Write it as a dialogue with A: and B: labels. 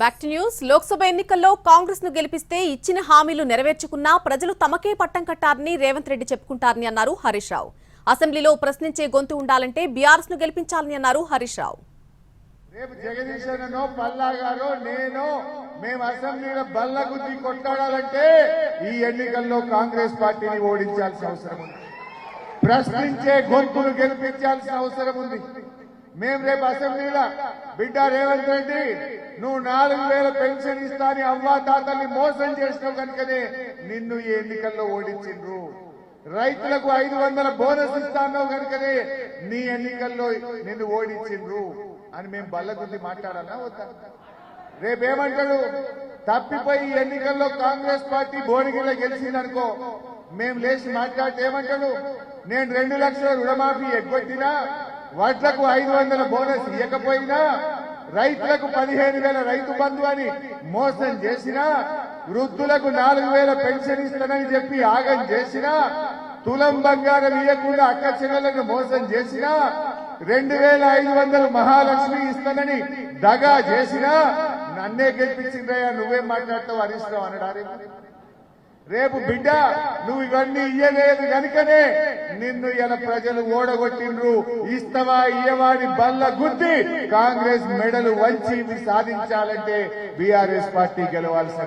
A: Back to news Lok Sabha ఎన్నికల్లో కాంగ్రెస్ను గెలిపిస్తే ఇచ్చిన హామీలు నెరవేర్చుకున్నా ప్రజలు తమకే పట్టం కట్టారని రేవంత్ రెడ్డి చెప్పుకుంటారని అన్నారు హరీష్ రావు. అసెంబ్లీలో ప్రశ్నించే గొంతు ఉండాలంటే బీఆర్ఎస్ను గెలిపించాలని అన్నారు హరీష్ రావు.
B: రేపు జగదీశ్వరనో పల్లా గారో నేను మేము అసెంబ్లీలో బల్ల గుద్ది కొట్టాడాలంటే ఈ ఎన్నికల్లో కాంగ్రెస్ పార్టీని ఓడించాల్సిన అవసరం ఉంది. ప్రశ్నించే గొంతులు గెలిపించాల్సిన అవసరం ఉంది. మేము రేపు అసెంబ్లీలో బిడ్డ రేవంత్ రెడ్డి నువ్వు నాలుగు వేల పెన్షన్ ఇస్తాని అవ్వా తాతల్ని మోసం చేసినావు కనుకనే నిన్ను ఈ ఎన్నికల్లో ఓడించిండ్రు. రైతులకు ఐదు వందల బోనస్ ఇస్తాన్నావు కనుకనే నీ ఎన్నికల్లో నిన్ను ఓడించిండ్రు అని మేము బల్ల మాట్లాడాలా వద్దా? రేపేమంటాడు? తప్పిపోయి ఎన్నికల్లో కాంగ్రెస్ పార్టీ భువనగిరిలో గెలిచిందనుకో మేము లేచి మాట్లాడితే ఏమంటాడు? నేను రెండు లక్షల రుణమాఫీ ఎగ్గొట్టినా వడ్లకు ఐదు వందల బోనస్ ఇవ్వకపోయినా రైతులకు పదిహేను వేల రైతు బంధు అని మోసం చేసినా వృద్ధులకు నాలుగు వేల పెన్షన్ ఇస్తానని చెప్పి ఆగం చేసినా తులం బంగారం ఇవ్వకుండా అక్క చెల్లెలను మోసం చేసినా రెండు వేల ఐదు వందలు మహాలక్ష్మి ఇస్తానని దగా చేసినా నన్నే గెలిపించిందయ్యా నువ్వేం మాట్లాడతావు హరీష్ రావు అనడారే రేపు బిడ్డ నువ్వు ఇవన్నీ ఇయ్యలేదు కనుకనే నిన్ను ఇలా ప్రజలు ఓడగొట్టిండ్రు. ఇస్తవా ఇయ్యవాడి బల్ల గుద్ది కాంగ్రెస్ మెడలు వంచి సాధించాలంటే బీఆర్ఎస్ పార్టీ గెలవాల్సిన